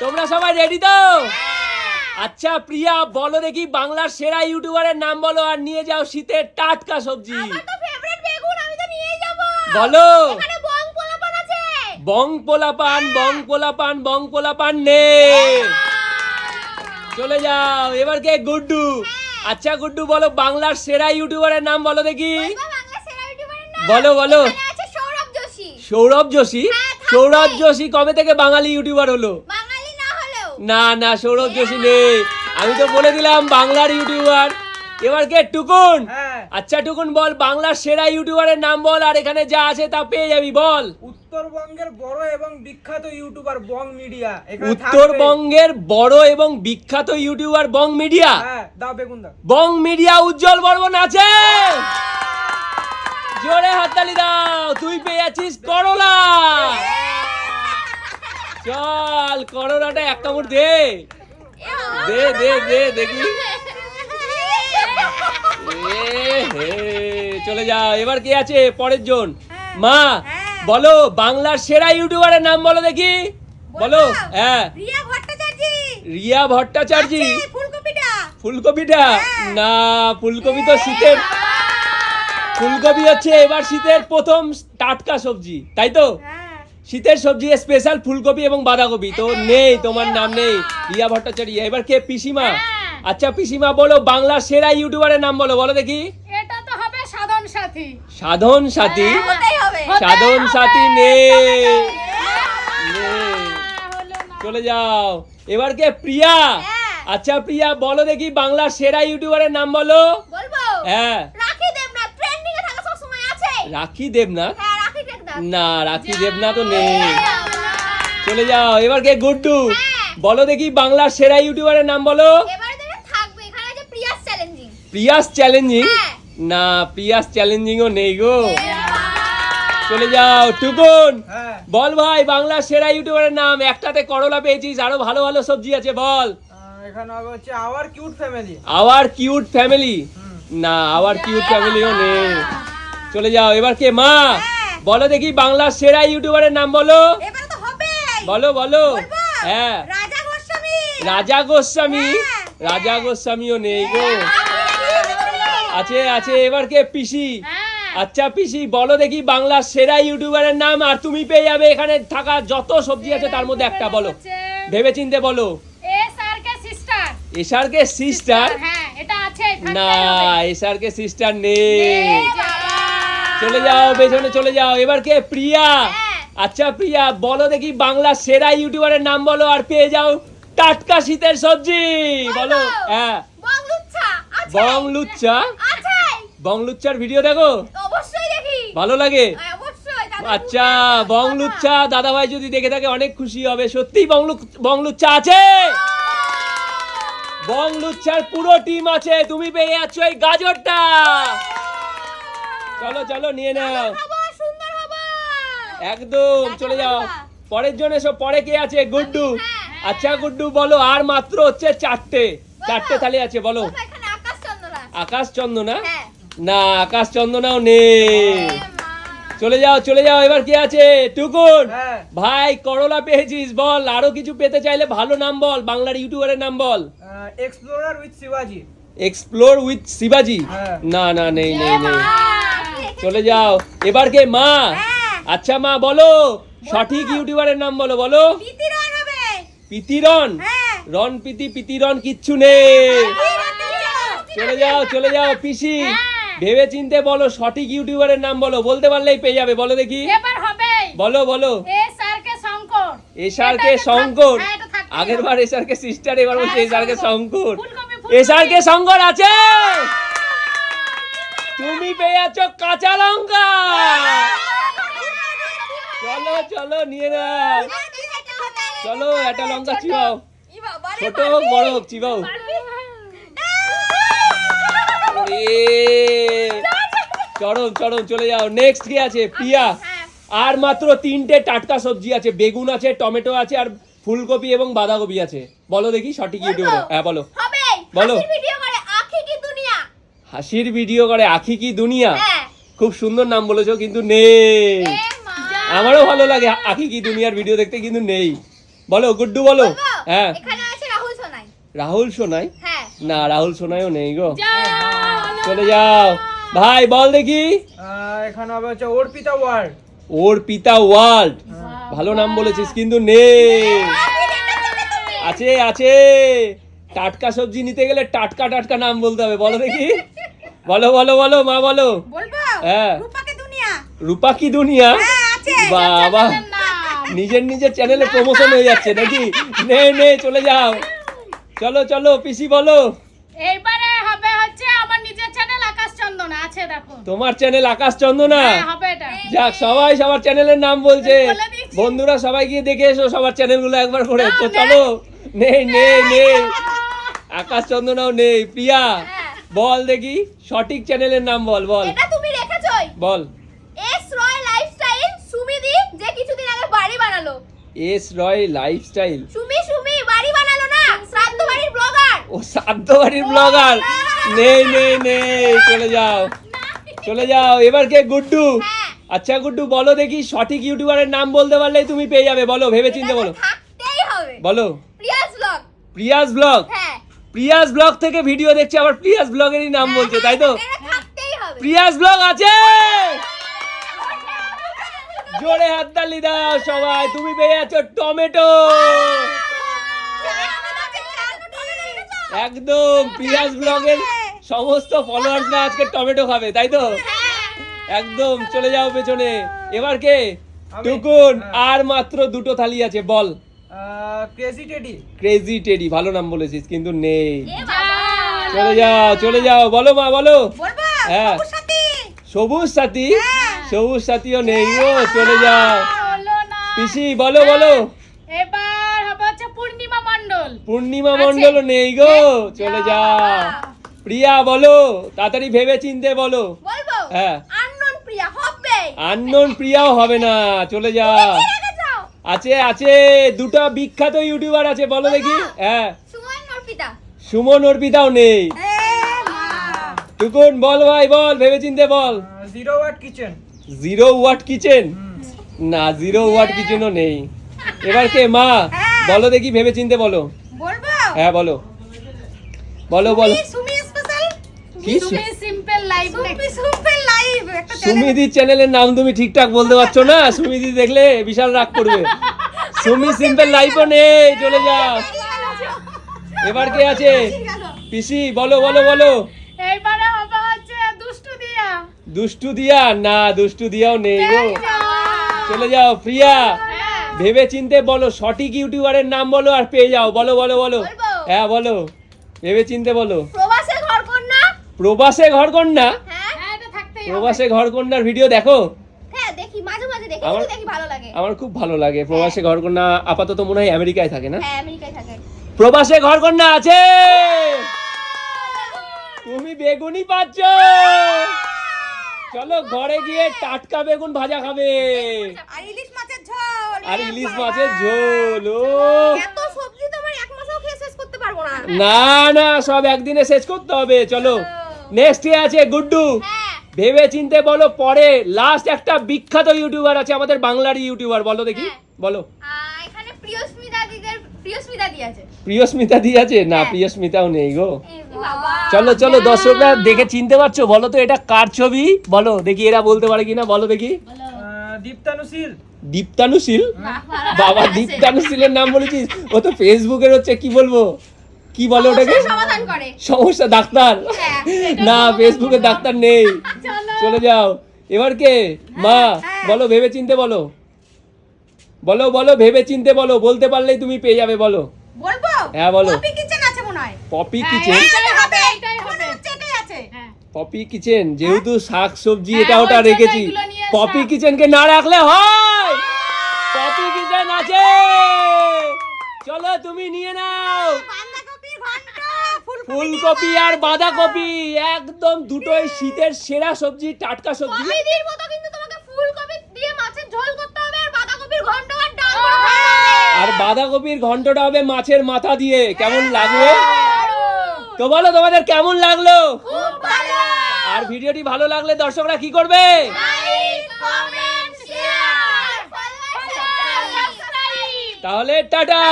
তোমরা সবাই রেডি তো? আচ্ছা প্রিয়া বলো দেখি বাংলার সেরা ইউটিউবারের নাম বলো আর নিয়ে যাও শীতের টাটকা সবজি। বলো। বং পোলাপান বং পোলা পান বং পোলা পান বং পোলা পান নে চলে যাও এবার কে? গুড্ডু। আচ্ছা গুড্ডু বলো বাংলার সেরা ইউটিউবারের নাম বলো দেখি। বাংলা বলো সৌরভ যোশী। সৌরভ যোশী? হ্যাঁ, সৌরভ যোশী কবে থেকে বাঙালি ইউটিউবার হলো? না না সৌরভ যোশী নেই। আমি তো বলে দিলাম বাংলার ইউটিউবার। এবার কে টুকুন? হ্যাঁ। আচ্ছা টুকুন বল বাংলার সেরা ইউটিউবারের নাম বল আর এখানে যা আছে তা পেয়ে যাবি বল। উত্তরবঙ্গের বড় এবং বিখ্যাত ইউটিউবার বং মিডিয়া। উত্তরবঙ্গের বড় এবং বিখ্যাত ইউটিউবার বং মিডিয়া? হ্যাঁ দাও বেগুন দাও বং মিডিয়া উজ্জ্বল বর্মন আছে। জোরে হাততালি দাও তুই পেয়ে যাচ্ছিস করলা। চল করোনাটা এক কামড় দে। দে দে দে দেখি। হে, চলে যাও এবার কে আছে? পরের জন। মা বলো বাংলার সেরা ইউটিউবারের নাম বলো দেখি। বলো হ্যাঁ। রিয়া ভট্টাচার্য। রিয়া ভট্টাচার্য। ফুলকপিটা। ফুলকপিটা? না ফুলকপি তো শীতের। ফুলকপি হচ্ছে এবার শীতের প্রথম টাটকা সবজি তাই তো? হ্যাঁ। শীতের সবজি স্পেশাল ফুলকপি এবং বাঁধাকপি। তো নেই তোমার নাম নেই। রিয়া ভট্টাচার্য এবার কে? পিসিমা। আচ্ছা পিসিমা বলো বাংলার সেরা ইউটিউবারের নাম বলো বলো দেখি। এটা তো হবে সাধন সাথী। সাধন সাথী? সাধন সাথী নেই। নেই। চলে যাও। এবার কে? প্রিয়া। হ্যাঁ। আচ্ছা প্রিয়া বলো দেখি বাংলার সেরা ইউটিউবারের নাম বলো। হ্যাঁ। রাখি দেবনাথ হ্যাঁ রাখি দেবনাথ? না রাখি তো নেই। চলে যাও এবার কে গুড্ডু। হ্যাঁ। বলো দেখি বাংলার সেরা ইউটিউবারের নাম বলো। এবারে দেখে থাকবে। এখানে প্রিয়াস চ্যালেঞ্জিং। প্রিয়াস হ্যাঁ। না প্রিয়াস চ্যালেঞ্জিংও নেই গো। চলে যাও টুকুন। হ্যাঁ। বল ভাই বাংলার সেরা ইউটিউবারের নাম। একটাতে করলা পেয়েছিস আরও ভালো ভালো সবজি আছে বল। আহ, এখানে হচ্ছে our cute family. Our cute family? না আওয়ার কিউট ফ্যামিলিও নেই। চলে যাও এবার কে? মা। বলো দেখি বাংলার সেরা ইউটিউবারের নাম বলো। বলো বলো। হ্যাঁ। রাজা গোস্বামী। রাজা হ্যাঁ। গোস্বামীও নেই গো। আছে আছে এবার কে? পিসি। হ্যাঁ। আচ্ছা পিসি বলো দেখি বাংলার সেরা ইউটিউবারের নাম আর তুমি পেয়ে যাবে এখানে থাকা যত সবজি আছে তার মধ্যে একটা বলো। ভেবে চিনতে বলো। S R K sister. হ্যাঁ না। এসারকে সিস্টার নেই। চলে যাও পেছনে চলে যাও। এবার কে? প্রিয়া। হ্যাঁ। আচ্ছা প্রিয়া বলো দেখি বাংলার সেরা ইউটিউবারের নাম বলো আর পেয়ে যাও। টাটকা শীতের সবজি বলো। হ্যাঁ। বং লুচ্চা বং লুচ্চার ভিডিও দেখো? ভালো লাগে? হ্যাঁ, আচ্ছা বং লুচ্চা দাদা ভাই যদি দেখে থাকে অনেক খুশি হবে। সত্যি বং লুচ্চা আছে? বং লুচ্চার পুরো টিম আছে। তুমি পেয়ে যাচ্ছ এই গাজরটা। চলো চলো নিয়ে নাও। একদম চলে যাও। পরের জন্য এসো পরে কে আছে? গুড্ডু। আচ্ছা গুড্ডু বলো আর মাত্র হচ্ছে চারটে। চারটে থালি আছে বলো। আকাশ চন্দনা হ্যাঁ। না আকাশ চন্দনাও নেই। চলে যাও চলে যাও এবার কে আছে? টুকুন। হ্যাঁ। ভাই করলা পেয়েছিস বল। আরও কিছু পেতে চাইলে ভালো নাম বল বাংলার ইউটিউবারের নাম বল। এক্সপ্লোরার উইথ শিবাজি এক্সপ্লোর উইথ শিবাজি হ্যাঁ। না না নেই নেই নেই। হ্যাঁ, চলে যাও। এবার কে? মা? হ্যাঁ। আচ্ছা মা বলো। সঠিক ইউটিউবারের নাম বলো বলো। পিতিরন হ্যাঁ। রন পিতি পিতিরন কিচ্ছু নেই। চলে যাও চলে যাও পিসি। ভেবে চিনতে বলো সঠিক ইউটিউবারের নাম বলো। বলতে পারলেই পেয়ে যাবে বলো দেখি। বলো বলো। S R K Shankar. হ্যাঁ, আগের বার এসার কে সিস্টার এবার বলছে হ্যাঁ, এসার কে শঙ্কর। এসার কে শঙ্কর আছে! তুমি পেয়ে যাচ্ছ কাঁচা লঙ্কা। চলো চলো নিয়ে নাও। চলো একটা লঙ্কা চিবাও। ছোট হোক বড় হোক চিবাও। চরম চরম চলে যাও। নেক্সট কি আছে? প্রিয়া আর মাত্র তিনটে টাটকা সবজি আছে। বেগুন আছে টমেটো আছে আর ফুলকপি এবং বাঁধাকপি আছে। বলো দেখি সঠিক ইউটিউবে। হ্যাঁ বলো। বলো। হাসির ভিডিও করে আখি কি দুনিয়া হাসির ভিডিও করে আখি কি দুনিয়া? হ্যাঁ। খুব সুন্দর নাম বলেছ কিন্তু নেই। আমারও ভালো লাগে আখি কি দুনিয়ার ভিডিও দেখতে কিন্তু নেই। বলো গুড্ডু বলো। হ্যাঁ। রাহুল সোনাই। রাহুল সোনাই? হ্যাঁ। না রাহুল সোনাইও নেই গো। চলে যাও। ভাই বল দেখি। এখানে হবে হচ্ছে অর্পিতা ওয়ার্ল্ড। ওর পিতা ওয়ার্ল্ড ভালো নাম বলেছিস কিন্তু নেই। আছে আছে। টাটকা সবজি নিতে গেলে টাটকা টাটকা নাম বলতে হবে বলো দেখি। বলো বলো বলো মা বলো। হ্যাঁ। রূপা কি দুনিয়া? হ্যাঁ বাবা। নিজের নিজের চ্যানেলে প্রমোশন হয়ে যাচ্ছে নাকি? নে নে চলে যাও। চলো চলো পিসি বলো। এইবারে হবে হচ্ছে আমার নিজের চ্যানেল আকাশ চন্দনা আছে দেখো। তোমার চ্যানেল আকাশ চন্দনা? হ্যাঁ হবে এটা। যাক সবাই সবার চ্যানেলের নাম বলছে। বন্ধুরা সবাই গিয়ে দেখে এসো সবার চ্যানেলগুলো একবার করে। না, তো চলো নেই নেই নেই আকাশ চন্দনাও নেই প্রিয়া। হ্যাঁ। বল দেখি সঠিক চ্যানেলের নাম বল বল। এটা তুমি রেখেছই। বল। এস রয় লাইফস্টাইল সুমিদি যে কিছুদিন আগে বাড়ি বানালো। এস রয় লাইফস্টাইল সুমি সুমি বাড়ি বানালো না শ্রাদ্ধ বাড়ির ব্লগার ও সাধ্য বাড়ির ব্লগার নেই নেই নেই চলে যাও। চলে যাও এবার কে? গুড্ডু। হ্যাঁ। আচ্ছা গুড্ডু বলো দেখি সঠিক ইউটিউবারের নাম বলতে পারলেই তুমি পেয়ে যাবে। বলো ভেবে চিন্তে বলো। বলো। প্রিয়াস ব্লগ প্রিয়াস ব্লগ হ্যাঁ। প্রিয়াস ব্লগ থেকে ভিডিও দেখছি আবার প্রিয়াস ব্লগেরই নাম বলছে তাই তো? প্রিয়াস ব্লগ আছে! জোরে হাততালি দাও সবাই তুমি পেয়ে যাচ্ছ টমেটো! একদম প্রিয়াস ব্লগের সমস্ত ফলোয়ার্সরা আজকে টমেটো খাবে তাই তো? একদম চলে যাও পেছনে। এবার কে। টুকুন হ্যাঁ। আর মাত্র দুটো থালি আছে বল। ক্রেজি টেডি ক্রেজি টেডি ভালো নাম বলেছিস কিন্তু নেই। চলে যাও চলে যাও বলো মা বলো। হ্যাঁ। সবুজ সাথী। সবুজ সাথীও নেই ও চলে যাও। পিসি বলো বলো। এবার হচ্ছে পূর্ণিমা মণ্ডল। পূর্ণিমা নেই গো চলে যাও। প্রিয়া বলো তাড়াতাড়ি ভেবে চিনতে বলো হ্যাঁ। আননোন প্রিয়া হবে আননোন প্রিয়াও হবে না চলে যাও। রেখেছো আছে আছে দুটো বিখ্যাত ইউটিউবার আছে বলো দেখি। হ্যাঁ। সুমন অর্পিতা। সুমন অর্পিতাও নেই। টুকুন বল ভাই বল ভেবে চিনতে বল zero watt kitchen zero watt kitchen না জিরো ওয়াট কিচেনও নেই। এবার কে মা? বলো দেখি ভেবে চিনতে বলো। বলব? হ্যাঁ বলো। বলো বলো। সুমি স্পেশাল কি simple life Sumi Sumi live একটা সুমিদির চ্যানেলের নাম তুমি ঠিকঠাক বলতে পারছ না। সুমিদি দেখলে বিশাল রাগ করবে। সুমি সিম্পল লাইফও নেই চলে যাও এবার কে আছে? পিসি বলো বলো বলো। এইবারে হবে হচ্ছে দুষ্টু দিয়া। দুষ্টু দিয়া? না দুষ্টু দিয়াও নেই গো। চলে যাও প্রিয়া। হ্যাঁ। ভেবে চিনতে বলো সঠিক ইউটিউবারের নাম বলো আর পেয়ে যাও। বলো বলো বলো। হ্যাঁ বলো। ভেবে চিনতে বলো। প্রবাসে ঘর কন্যা প্রবাসে ঘর কন্যা হ্যাঁ হ্যাঁ এটা থাকতেই হবে প্রবাসে ঘর কন্যার ভিডিও দেখো। হ্যাঁ দেখি মাঝে মাঝে দেখি আমার- দেখি ভালো লাগে। আমার খুব ভালো লাগে। প্রবাসে ঘর কন্যা আপাতত মনে হয় আমেরিকায় থাকে না? হ্যাঁ আমেরিকায় থাকে। প্রবাসে ঘর কন্যা আছে তুমি বেগুনই পাচ্ছ! চলো ঘরে গিয়ে টাটকা বেগুন ভাজা খাবে। আর ইলিশ মাছের ঝোল। আর ইলিশ মাছের ঝোল এত সবজি তোমার এক মাসও খেয়ে শেষ করতে পারব না। না না সব একদিনে শেষ করতে হবে। চলো নেক্সট আছে গুড্ডু। হ্যাঁ। ভেবে চিনতে বলো পরে লাস্ট একটা বিখ্যাত ইউটিউবার আছে আমাদের বাংলারই ইউটিউবার বলো দেখি হ্যাঁ। বলো। এখানে প্রিয়স্মিতা দিদের প্রিয়স্মিতা দি আছে। প্রিয়স্মিতা দি আছে? না হ্যাঁ। প্রিয়স্মিতাও নেই গো। চলো চলো দর্শকরা দেখে চিনতে পারছ বলো তো এটা কার ছবি? বলো দেখি এরা বলতে পারে কিনা বলো দেখি। দীপ্তানুশীল দীপ্তানুশীল বাবা। দীপ্তানুশীলের নাম বলেছিস? ও তো ফেসবুকের হচ্ছে কি বলব? কি বলে ওটাকে? সমাধান করে। সমস্যা ডাক্তার। হ্যাঁ, না ফেসবুকে ডাক্তার নেই। চলে যাও। এবার কে? মা হ্যাঁ। বলো ভেবে চিনতে বলো। বলো বলো ভেবে চিনতে বলো। বলতে পারলেই তুমি পেয়ে যাবে বলো। বলব? হ্যাঁ বলো। কপি কিচেন আছে মনে হয়। পপি হ্যাঁ, কিচেন? এইটাই হবে এইটাই হবে। এটাই আছে। হ্যাঁ। পপি কিচেন যেহেতু শাক সবজি হ্যাঁ, এটা ওটা রেখেছি। পপি কিচেনকে না রাখলে হয়। পপি কিচেন আছে। চলো তুমি নিয়ে নাও। ফুলকপি আর বাঁধাকপি একদম দুটোই শীতের সেরা সবজি টাটকা সবজি। মতো কিন্তু তোমাকে ফুলকপি দিয়ে মাছের ঝোল করতে হবে আর বাঁধাকপির ঘন্ট আর ডাল আর বাঁধাকপির ঘন্টটা হবে মাছের মাথা দিয়ে। কেমন লাগবে তো বলো তোমাদের কেমন লাগল? খুব ভালো। আর ভিডিওটি ভালো লাগলে দর্শকরা কি করবে? তাহলে টাটা!